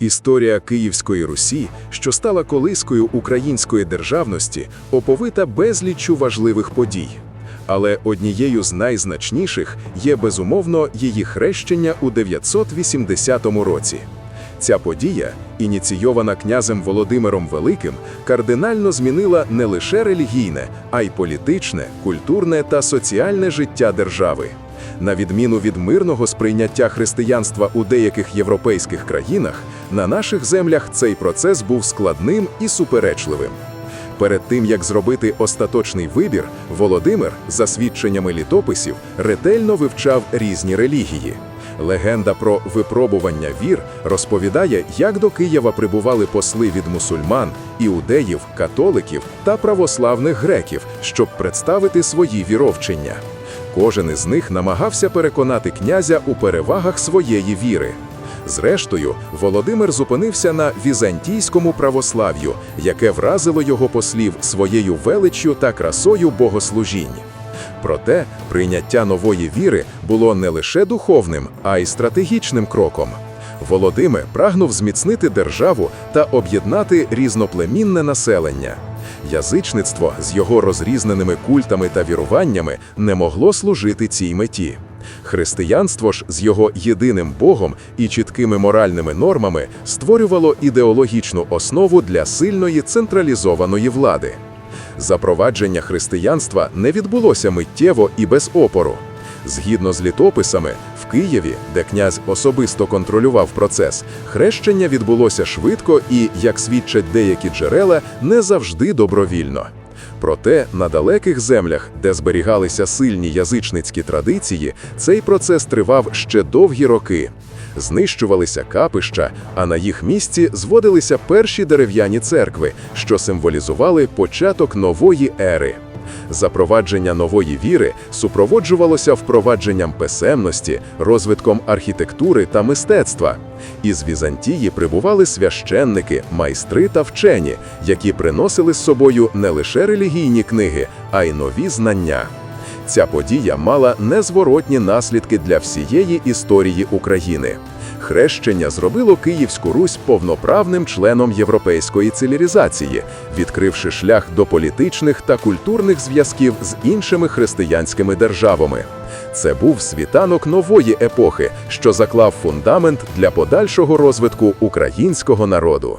Історія Київської Русі, що стала колискою української державності, оповита безліччю важливих подій. Але однією з найзначніших є безумовно її хрещення у 980 році. Ця подія, ініційована князем Володимиром Великим, кардинально змінила не лише релігійне, а й політичне, культурне та соціальне життя держави. На відміну від мирного сприйняття християнства у деяких європейських країнах, на наших землях цей процес був складним і суперечливим. Перед тим як зробити остаточний вибір, Володимир, за свідченнями літописів, ретельно вивчав різні релігії. Легенда про випробування вір розповідає, як до Києва прибували посли від мусульман, іудеїв, католиків та православних греків, щоб представити свої віровчення. Кожен із них намагався переконати князя у перевагах своєї віри. Зрештою, Володимир зупинився на візантійському православ'ю, яке вразило його послів своєю величчю та красою богослужінь. Проте прийняття нової віри було не лише духовним, а й стратегічним кроком. Володимир прагнув зміцнити державу та об'єднати різноплемінне населення. Язичництво з його розрізненими культами та віруваннями не могло служити цій меті. Християнство ж з його єдиним Богом і чіткими моральними нормами створювало ідеологічну основу для сильної централізованої влади. Запровадження християнства не відбулося миттєво і без опору. Згідно з літописами, Києві, де князь особисто контролював процес, хрещення відбулося швидко і, як свідчать деякі джерела, не завжди добровільно. Проте на далеких землях, де зберігалися сильні язичницькі традиції, цей процес тривав ще довгі роки. Знищувалися капища, а на їх місці зводилися перші дерев'яні церкви, що символізували початок нової ери. Запровадження нової віри супроводжувалося впровадженням писемності, розвитком архітектури та мистецтва. Із Візантії прибували священники, майстри та вчені, які приносили з собою не лише релігійні книги, а й нові знання. Ця подія мала незворотні наслідки для всієї історії України. Хрещення зробило Київську Русь повноправним членом європейської цивілізації, відкривши шлях до політичних та культурних зв'язків з іншими християнськими державами. Це був світанок нової епохи, що заклав фундамент для подальшого розвитку українського народу.